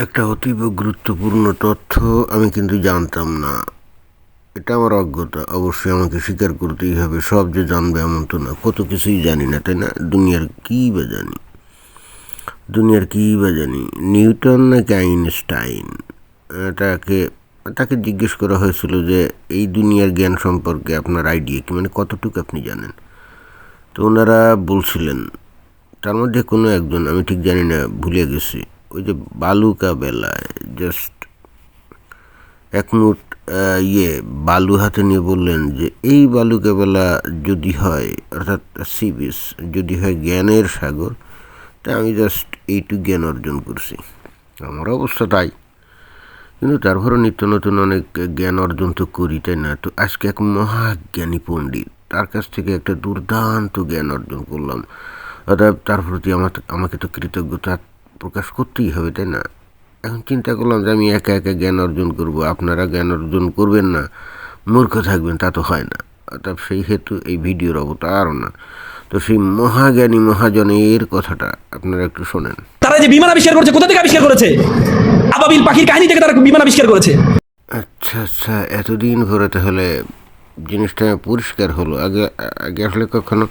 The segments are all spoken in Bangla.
একটা অতীব গুরুত্বপূর্ণ তথ্য আমি কিন্তু জানতাম না। এটা আমার অজ্ঞতা। অবশ্যই আমাকে স্বীকার করতেই হবে। সব যে জানবে এমন তো না। কত কিছুই জানি না, তাই না? দুনিয়ার কী বা জানি? দুনিয়ার কী বা জানি? নিউটন নাকি আইনস্টাইন? তাকে তাকে জিজ্ঞেস করা হয়েছিল যে এই দুনিয়ার জ্ঞান সম্পর্কে আপনার আইডিয়া কি? মানে কতটুকু আপনি জানেন? তো ওনারা বলছিলেন, তার মধ্যে কোনো একজন, আমি ঠিক জানি না, ভুলে গেছি। ওই যে বালুকা বেলায় জাস্ট এক মুঠ ইয়ে বালু হাতে নিয়ে বললেন যে, এই বালুকা বেলা যদি হয়, অর্থাৎ সি বিচ যদি হয় জ্ঞানের সাগর, তা আমি জাস্ট এইটুকু জ্ঞান অর্জন করছি। আমার অবস্থা তাই। কিন্তু তারপরও নিত্য নতুন অনেক জ্ঞান অর্জন তো করি, তাই না? তো আজকে এক মহাজ্ঞানী পণ্ডিত, তার কাছ থেকে একটা দুর্দান্ত জ্ঞান অর্জন করলাম। অর্থাৎ তার প্রতি আমার, আমাকে তো কৃতজ্ঞতা প্রকাশ করতেই হবে তাই না? এখন চিন্তা করলাম যে আমি একা একা জ্ঞান অর্জন করব আপনারা জ্ঞান অর্জন করবেন না মূর্খ থাকবেন তা তো হয় না। অর্থাৎ সেই হেতু এই ভিডিওর অবতারণা তো সেই মহাজ্ঞানী মহাজনের কথাটা আপনারা একটু শোনেন। তারা যে বিমান আবিষ্কার করেছে কোথা থেকে আবিষ্কার করেছে? আবাবিল পাখির কাহিনী থেকে তারা বিমান আবিষ্কার করেছে। আচ্ছা আচ্ছা এতদিন ধরে তাহলে জিনিসটা পরিষ্কার হলো। আগে আগে আসলে কখনো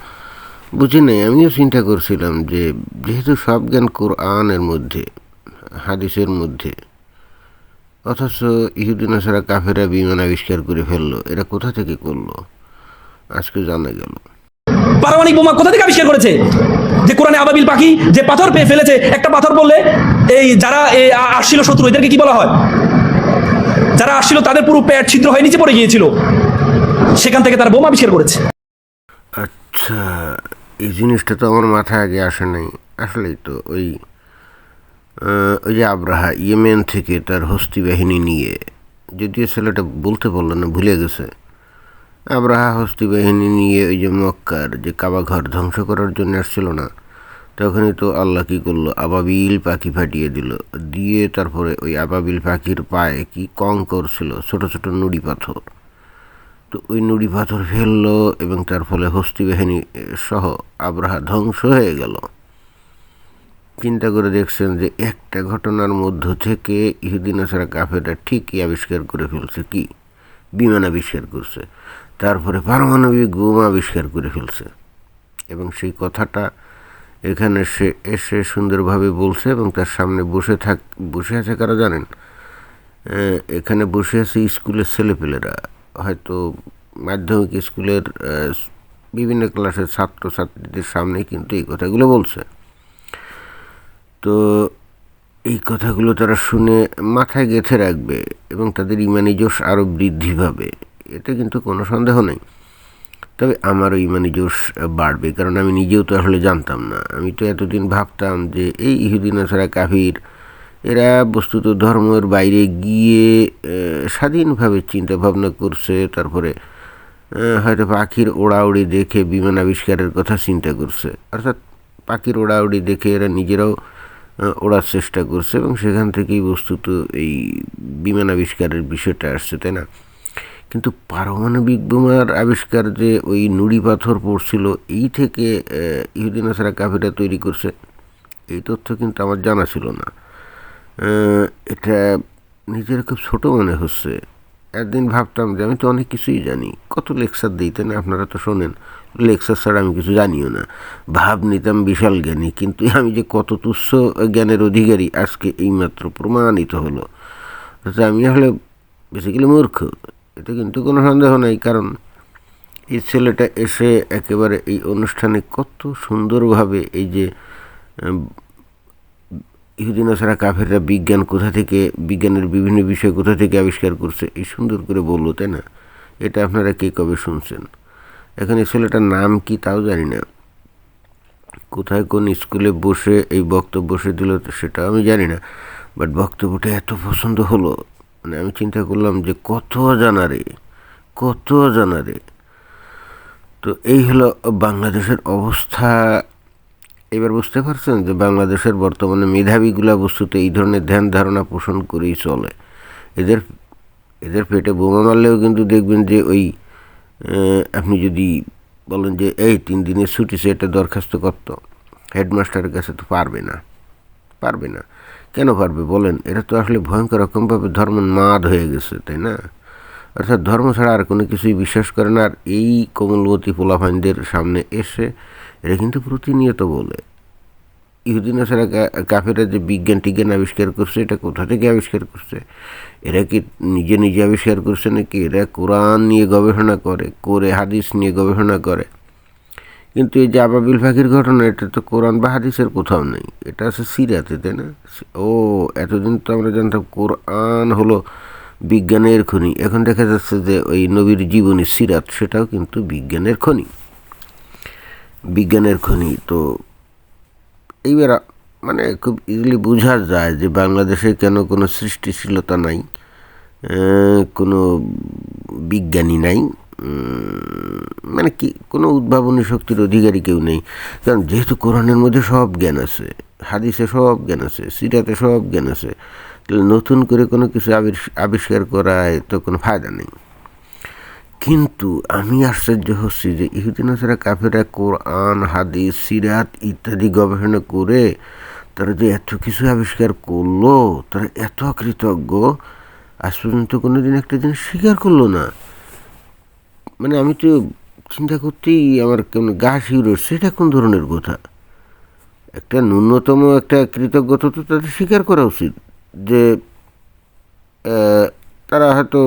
বুঝি নাই আমিও চিন্তা করছিলাম যে যেহেতু সব জ্ঞান কোরআনের মধ্যে হাদিসের মধ্যে অথচ ইহুদিন ছাড়া কাফেরা বিমান আবিষ্কার করে ফেলল এরা কোথা থেকে করল? আজকে জানা গেল। পারমাণবিক বোমা কোথা থেকে আবিষ্কার করেছে? যে কোরআনে আবাবিল পাখি যে পাথর পেয়ে ফেলেছে একটা পাথর বললে এই যারা আসছিল শত্রু এদেরকে কি বলা হয়? যারা আসছিল তাদের পুরো পেট ছিদ্র হয়ে নিচে পড়ে গিয়েছিল। সেখান থেকে তারা বোমা আবিষ্কার করেছে। আচ্ছা এই জিনিসটা তো আমার মাথায় আগে আসে নাই। আসলেই তো ওই ওই যে আব্রাহা, ইয়েমেন থেকে তার হস্তি বাহিনী নিয়ে, যদিও ছেলেটা বলতে পারল না, ভুলে গেছে। আব্রাহা হস্তি বাহিনী নিয়ে ওই যে মক্কার যে কাবা ঘর ধ্বংস করার জন্য আসছিল না, তখনই তো আল্লাহ কী করল? আবাবিল পাখি ফাটিয়ে দিল। দিয়ে তারপরে ওই আবাবিল পাখির পায়ে কি কঙ্কর ছিল, ছোট ছোট নুড়ি পাথর। তো ওই নুড়ি পাথর ফেলল এবং তার ফলে হস্তি বাহিনী সহ আব্রাহা ধ্বংস হয়ে গেল। চিন্তা করে দেখছেন যে একটা ঘটনার মধ্য থেকে ইহুদিন আসারা কাফেররা ঠিকই আবিষ্কার করে ফেলছে। কি? বিমান আবিষ্কার করছে। তারপরে পারমাণবিক বোমা আবিষ্কার করে ফেলছে। এবং সেই কথাটা এখানে সে এসে সুন্দরভাবে বলছে এবং তার সামনে বসে থাক, বসে আছে কারা জানেন? এখানে বসে আছে স্কুলের ছেলেপেলেরা। হয়তো মাধ্যমিক স্কুলের বিভিন্ন ক্লাসের ছাত্র ছাত্রীদের সামনে কিন্তু এই কথাগুলো বলছে। তো এই কথাগুলো তারা শুনে মাথায় গেঁথে রাখবে এবং তাদের ইমানি জোশ আরও বৃদ্ধি পাবে, এতে কিন্তু কোনো সন্দেহ নেই। তবে আমারও ইমানি জোশ বাড়বে, কারণ আমি নিজেও তো আসলে জানতাম না। আমি তো এতদিন ভাবতাম যে এই ইহুদিন ছাড়া কাফির এরা বস্তুত ধর্মের বাইরে গিয়ে স্বাধীনভাবে চিন্তা ভাবনা করছে, তারপরে হয়তো পাখির ওড়াউড়ি দেখে বিমান আবিষ্কারের কথা চিন্তা করছে। অর্থাৎ পাখির ওড়াউড়ি দেখে এরা নিজেরাও ওড়ার চেষ্টা করছে এবং সেখান থেকেই বস্তুত এই বিমান আবিষ্কারের বিষয়টা আসছে, তাই না? কিন্তু পারমাণবিক বোমার আবিষ্কার যে ওই নুড়ি পাথর পড়ছিল, এই থেকে ইহুদিন আসারা কাফিরা তৈরি করছে, এই তথ্য কিন্তু আমার জানা ছিল না। এটা নিজের খুব ছোট মনে হচ্ছে। একদিন ভাবতাম যে আমি তো অনেক কিছুই জানি। কত লেকচার দিতেন আপনারা তো শোনেন। লেকচার ছাড়া আমি কিছু জানিও না। ভাব নিতাম বিশাল জ্ঞানী, কিন্তু আমি যে কত তুচ্ছ জ্ঞানের অধিকারী, আজকে এইমাত্র প্রমাণিত হলো। আমি আসলে বেসিক্যালি মূর্খ। এটা কিন্তু কোনো সন্দেহ নাই, কারণ এই ছেলেটা এসে একেবারে এই অনুষ্ঠানে কত সুন্দরভাবে এই যে ইহুদিন ছাড়া কাফেররা বিজ্ঞান কোথা থেকে, বিজ্ঞানের বিভিন্ন বিষয় কোথা থেকে আবিষ্কার করছে, এই সুন্দর করে বলল, তাই না? এটা আপনারা কে কবে শুনছেন? এখন এই ছেলেটার নাম কি তাও জানি না। কোথায় কোন স্কুলে বসে এই বক্তব্য বসে দিল সেটাও আমি জানি না। বাট বক্তব্যটা এত পছন্দ হলো মানে আমি চিন্তা করলাম যে কত জানা রে, কত জানা রে। তো এই হলো বাংলাদেশের অবস্থা। এবার বুঝতে পারছেন যে বাংলাদেশের বর্তমানে মেধাবীগুলা বস্তুতে এই ধরনের ধ্যান ধারণা পোষণ করেই চলে। এদের এদের পেটে বোমা মারলেও কিন্তু দেখবেন যে ওই আপনি যদি বলেন যে, এই তিন দিনের ছুটি সে এটা দরখাস্ত করত। হেডমাস্টারের কাছে তো পারবে না পারবে না। কেন পারবে বলেন? এটা তো আসলে ভয়ঙ্কর রকমভাবে ধর্ম মাদ হয়ে গেছে, তাই না? অর্থাৎ ধর্ম ছাড়া আর কোনো কিছুই বিশ্বাস করে না। আর এই কোমলবতী পোলাফাইনদের সামনে এসে এরা কিন্তু প্রতিনিয়ত বলে। ইহুদিন ছাড়া কাফেরা যে বিজ্ঞান টিজ্ঞান আবিষ্কার করছে, এটা কোথা থেকে আবিষ্কার করছে? এরা কি নিজে নিজে আবিষ্কার করছে নাকি এরা কোরআন নিয়ে গবেষণা করে করে হাদিস নিয়ে গবেষণা করে? কিন্তু এই যে আবাবিল পাখির ঘটনা, এটা তো কোরআন বা হাদিসের কোথাও নেই। এটা আছে সিরাতে, তাই না? ও, এতদিন তো আমরা জানতাম কোরআন হলো বিজ্ঞানের খনি। এখন দেখা যাচ্ছে যে ওই নবীর জীবনী সিরাত, সেটাও কিন্তু বিজ্ঞানের খনি। বিজ্ঞানের খনি, তো এইবার মানে খুব ইজিলি বোঝা যায় যে বাংলাদেশে কেন কোনো সৃষ্টিশীলতা নাই কোনো বিজ্ঞানী নাই মানে কি, কোনো উদ্ভাবনী শক্তির অধিকারী কেউ নেই। কারণ যেহেতু কোরআনের মধ্যে সব জ্ঞান আছে, হাদিসে সব জ্ঞান আছে, সিরাতে সব জ্ঞান আছে, তাহলে নতুন করে কোনো কিছু আবিষ্কার করায় তো কোনো ফায়দা নেই। কিন্তু আমি আশ্চর্য হচ্ছি যে ইহুদিন ছাড়া কাফেরা কোরআন, হাদিস, সিরাত ইত্যাদি গবেষণা করে তারা যে এত কিছু আবিষ্কার করল, তারা এত কৃতজ্ঞ আজ পর্যন্ত কোনো দিন একটা জিনিস স্বীকার করল না। মানে আমি তো চিন্তা করতেই আমার কেমন গা শিউর সেটা কোন ধরনের কথা? একটা ন্যূনতম একটা কৃতজ্ঞতা তো তাদের স্বীকার করা উচিত যে তারা হয়তো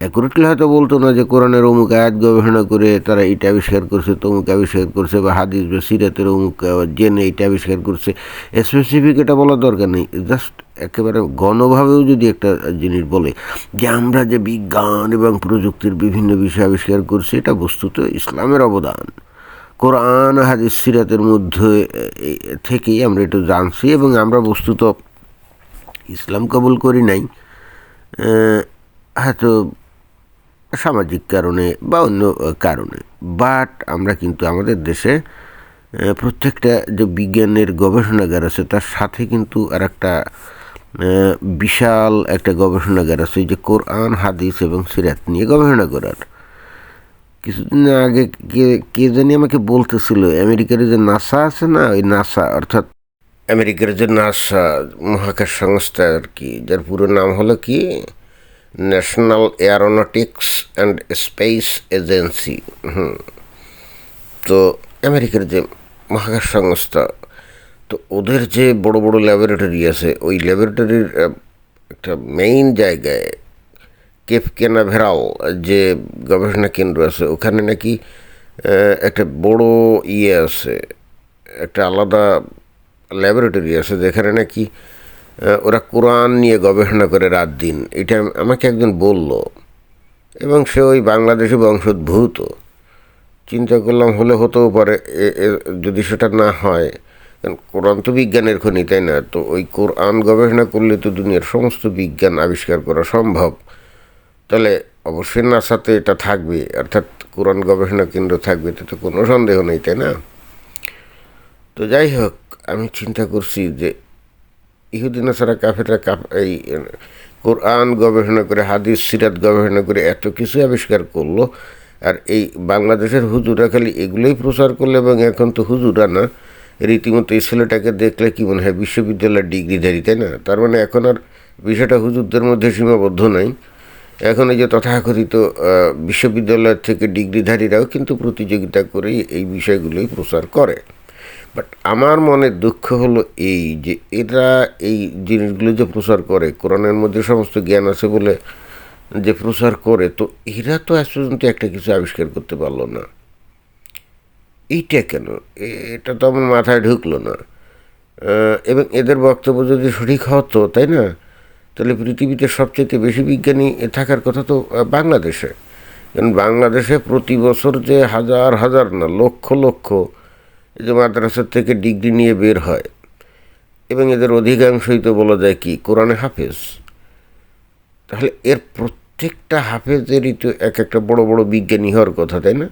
অ্যাকুরেটলি হয়তো বলতো না যে কোরআনের অমুক আয়াত গবেষণা করে তারা এইটা আবিষ্কার করছে, তমুক আবিষ্কার করছে, বা হাদিস, বা সিরাতের অমুক জেনে এইটা আবিষ্কার করছে। স্পেসিফিক এটা বলার দরকার নেই। জাস্ট একেবারে গণভাবেও যদি একটা জিনিস বলে যে আমরা যে বিজ্ঞান এবং প্রযুক্তির বিভিন্ন বিষয় আবিষ্কার করছি, এটা বস্তুত ইসলামের অবদান। কোরআন, হাদিস, সিরাতের মধ্যে থেকেই আমরা একটু জানছি এবং আমরা বস্তুত ইসলাম কবুল করি নাই। হয়তো সামাজিক কারণে বা অন্য কারণে। বাট আমরা কিন্তু আমাদের দেশে প্রত্যেকটা যে বিজ্ঞানের গবেষণাগার আছে, তার সাথে কিন্তু আর একটা বিশাল একটা গবেষণাগার আছে যে কোরআন, হাদিস এবং সিরাত নিয়ে গবেষণা করার। কিছুদিন আগে কে কে জানি আমাকে বলতেছিল, আমেরিকার যে নাসা আছে না, ওই নাসা, অর্থাৎ আমেরিকার যে নাসা মহাকাশ সংস্থা আর কি, যার পুরো নাম হলো কি? National Aeronautics and Space Agency হুম। তো আমেরিকার যে মহাকাশ সংস্থা, তো ওদের যে বড় বড় ল্যাবরেটরি আছে, ওই ল্যাবরেটরির একটা মেইন জায়গায় কেপ কেনা ভেরাও যে গবেষণা কেন্দ্র আছে, ওখানে নাকি একটা বড় ইয়ে আছে, একটা আলাদা ল্যাবরেটরি আছে, যেখানে নাকি ওরা কোরআন নিয়ে গবেষণা করে রাত দিন। এটা আমাকে একজন বলল, এবং সে ওই বাংলাদেশি বংশোদ্ভূত। চিন্তা করলাম, হলে হতেও পারে যদি সেটা না হয় কোরআন তো বিজ্ঞানের খনি, তাই না? তো ওই কোরআন গবেষণা করলে তো দুনিয়ার সমস্ত বিজ্ঞান আবিষ্কার করা সম্ভব। তাহলে অবশ্যই নাসাতে এটা থাকবে, অর্থাৎ কোরআন গবেষণা কেন্দ্র থাকবে তো কোনো সন্দেহ নেই, তাই না? তো যাই হোক, আমি চিন্তা করছি যে ইহুদিনা ছাড়া কাফেরা এই কোরআন গবেষণা করে, হাদিস, সিরাত গবেষণা করে এত কিছু আবিষ্কার করল। আর এই বাংলাদেশের হুজুরা খালি এগুলোই প্রচার করল এবং এখন তো হুজুরা না। রীতিমতো এই ছেলেটাকে দেখলে কি মনে হয় বিশ্ববিদ্যালয়ের ডিগ্রিধারী, তাই না? তার মানে এখন আর বিষয়টা হুজুরদের মধ্যে সীমাবদ্ধ নাই। এখন এই যে তথাকথিত বিশ্ববিদ্যালয় থেকে ডিগ্রিধারীরাও কিন্তু প্রতিযোগিতা করেই এই বিষয়গুলোই প্রচার করে। বাট আমার মনে দুঃখ হলো এই যে এরা এই জিনিসগুলো যে প্রচার করে, কোরআনের মধ্যে সমস্ত জ্ঞান আছে বলে যে প্রচার করে, তো এরা তো আজ পর্যন্ত একটা কিছু আবিষ্কার করতে পারল না। এইটা কেন? এটা তো আমার মাথায় ঢুকলো না। এবং এদের বক্তব্য যদি সঠিক হতো, তাই না? তাহলে পৃথিবীতে সবচেয়ে বেশি বিজ্ঞানী থাকার কথা তো বাংলাদেশে। কারণ বাংলাদেশে প্রতি বছর যে হাজার হাজার না, লক্ষ লক্ষ যে মাদ্রাসার থেকে ডিগ্রি নিয়ে বের হয়, এবং এদের অধিকাংশই তো বলা যায় কি, কোরআনে হাফেজ। তাহলে এর প্রত্যেকটা হাফেজেরই তো এক একটা বড় বড় বিজ্ঞানী হওয়ার কথা, তাই না?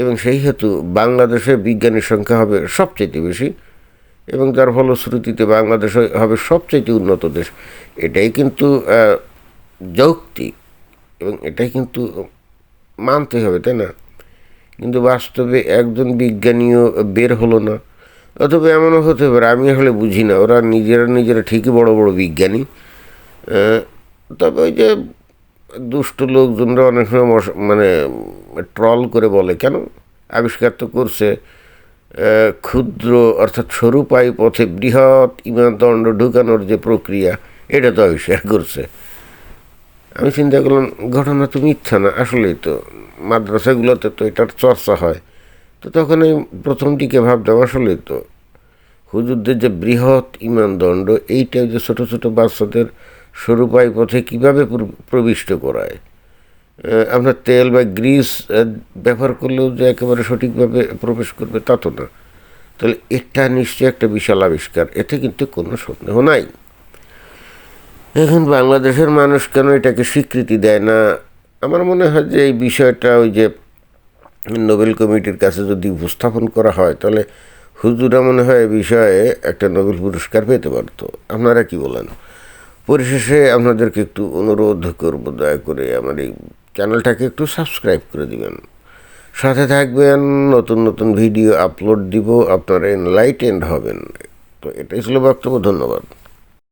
এবং সেই হেতু বাংলাদেশে বিজ্ঞানীর সংখ্যা হবে সবচেয়ে বেশি, এবং যার ফলশ্রুতিতে বাংলাদেশ হবে সবচেয়ে উন্নত দেশ। এটাই কিন্তু যৌক্তিক, এবং এটাই কিন্তু মানতে হবে, তাই না? কিন্তু বাস্তবে একজন বিজ্ঞানীও বের হলো না। অথবা এমনও হতে পারে, আমি আসলে বুঝি না। ওরা নিজেরা নিজেরা ঠিকই বড় বড় বিজ্ঞানী। তবে ওই যে দুষ্ট লোকজনরা অনেক সময় মানে ট্রল করে বলে, কেন? আবিষ্কার তো করছে। ক্ষুদ্র অর্থাৎ সরু পাই পথে বৃহৎ ইমানদণ্ড ঢুকানোর যে প্রক্রিয়া, এটা তো আবিষ্কার করছে। আমি চিন্তা করলাম, ঘটনা তো মিথ্যা না, আসলেই তো। মাদ্রাসাগুলোতে তো এটার চর্চা হয়। তো তখন আমি প্রথম দিকে ভাবতাম, আসলেই তো। হুজুরদের যে বৃহৎ ইমানদণ্ড, এইটা যে ছোট ছোট বাচ্চাদের সরু পাই পথে কীভাবে প্র- প্রবিষ্ট করায়? আপনার তেল বা গ্রিস ব্যবহার করলেও যে একেবারে সঠিকভাবে প্রবেশ করবে তা তো না। তাহলে এটা নিশ্চয়ই একটা বিশাল আবিষ্কার, এতে কিন্তু কোনো সন্দেহ নাই। এখন বাংলাদেশের মানুষ কেন এটাকে স্বীকৃতি দেয় না? আমার মনে হয় যে এই বিষয়টা ওই যে নোবেল কমিটির কাছে যদি উপস্থাপন করা হয়, তাহলে হুজুরা মনে হয় এ বিষয়ে একটা নোবেল পুরস্কার পেতে পারতো। আপনারা কি বলেন? পরিশেষে আপনাদেরকে একটু অনুরোধ করব, দয়া করে আমার এই চ্যানেলটাকে একটু সাবস্ক্রাইব করে দিবেন। সাথে থাকবেন, নতুন নতুন ভিডিও আপলোড দিব, আপনারা এনলাইটেন্ড হবেন। তো এটাই ছিল বক্তব্য, ধন্যবাদ।